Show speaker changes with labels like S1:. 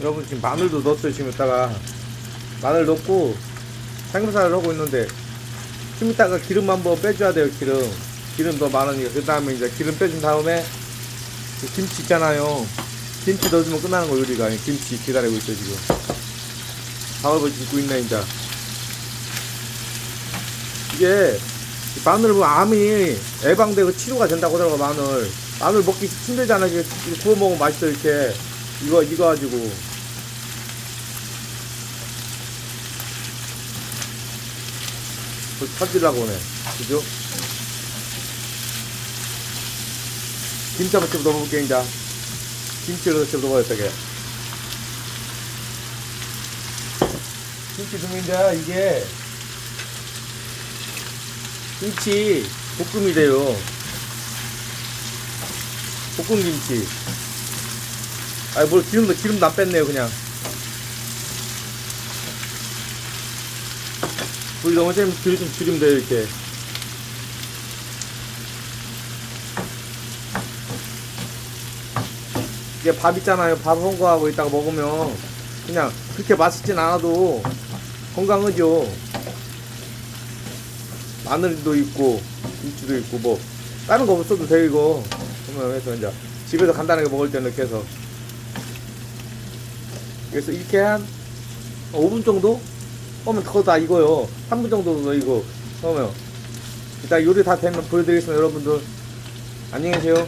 S1: 여러분 지금 마늘도 넣었어요. 지금 이따가 마늘 넣고 삼겹살을 하고 있는데 좀 이따가 기름 한번 빼줘야 돼요 기름. 기름 더 많으니까. 그 다음에 이제 기름 빼준 다음에 그 김치 있잖아요. 김치 넣어주면 끝나는 거 요리가. 김치 기다리고 있어 지금. 밥을 짓고 있네 이제. 이게 이 마늘 뭐 암이 예방되고 치료가 된다고 하더라고 마늘. 마늘 먹기 힘들잖아 이게 구워 먹으면 맛있어 이렇게. 이거 이거 가지고 그 터지려고 오네. 그죠? 김치 한번 좀 넣어볼게 이제. 김치를 좀 넣어야겠다 게. 김치 이제 이게 김치 볶음이 돼요. 볶음 김치. 아니 뭘 기름도 기름도 안 뺐네요 그냥 불 너무 세면 불 좀 줄이면 돼요 이렇게. 이게 밥 있잖아요. 밥 홍거하고 있다가 먹으면 그냥 그렇게 맛있진 않아도 건강하죠. 마늘도 있고 김치도 있고 뭐 다른 거 없어도 돼 이거. 그러면 해서 이제 집에서 간단하게 먹을 때는 이렇게 해서. 그래서 이렇게 한 5분 정도 하면 그거 다 이거요. 3분 정도 더 이거. 그러면 일단 요리 다 되면 보여드리겠습니다 여러분들. 안녕히 계세요